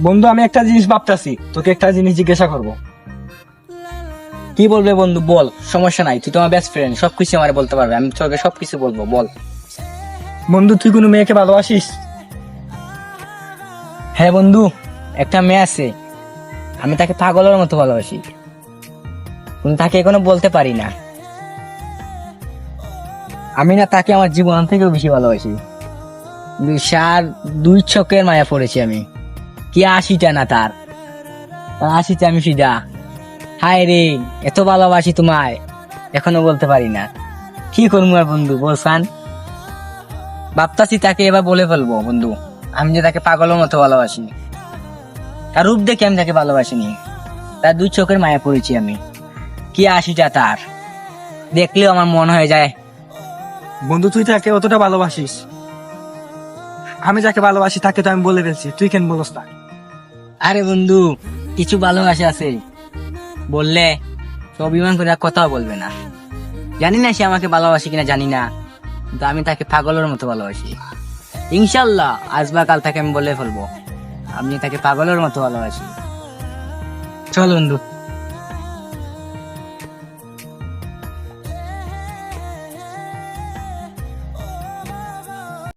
বন্ধু, আমি একটা জিনিস ভাবতাছি। তোকে একটা জিনিস জিজ্ঞাসা করব। কি বলবে বন্ধু? বল, সমস্যা নাই, তুই তো আমার বেস্ট ফ্রেন্ড সবকিছু আমার বলতে পারবে, আমি তোকে সবকিছু বলব, বল। বন্ধু, তুই কোনো মেয়েকে ভালোবাসিস? হ্যাঁ বন্ধু, একটা মেয়ে আছে, আমি তাকে পাগলের মতো ভালোবাসি। কিন্তু তাকে এখনও বলতে পারি না। আমি না তাকে আমার জীবন থেকেও বেশি ভালোবাসি। সার, দুই চোখের মায়া পড়েছি আমি। কি আশিটা না তার? আশিটা আমি ফিদা। হায় রে, এত ভালোবাসি তোমায়। এখনও বলতে পারি না। কি করব বন্ধু বলসান ভাবতাছি তাকে এবার বলে ফেলব, বন্ধু। আমি যে তাকে পাগলের মতো ভালোবাসি। তার রূপ দেখে আমি তাকে ভালোবাসিনি। তার দুই চোখের মায়া পড়েছি আমি। কি আশিটা তার? দেখলেও আমার মন হয়ে যায়। বন্ধু, তুই তাকে অতটা ভালোবাসিস। আমি যাকে ভালোবাসি তাকে তো আমি বলে ফেলছি। তুই কেন বলস না আরে বন্ধু, কিছু ভালোবাসা আছে। বললে অভিমান করে কথাও বলবে না। জানি না সে আমাকে ভালোবাসে কিনা, জানি না। কিন্তু আমি তাকে পাগলের মতো ভালোবাসি। ইনশাল্লাহ আজ বা কাল তাকে আমি বলে ফেলব। আমি তাকে পাগলের মতো ভালোবাসি। চল বন্ধু।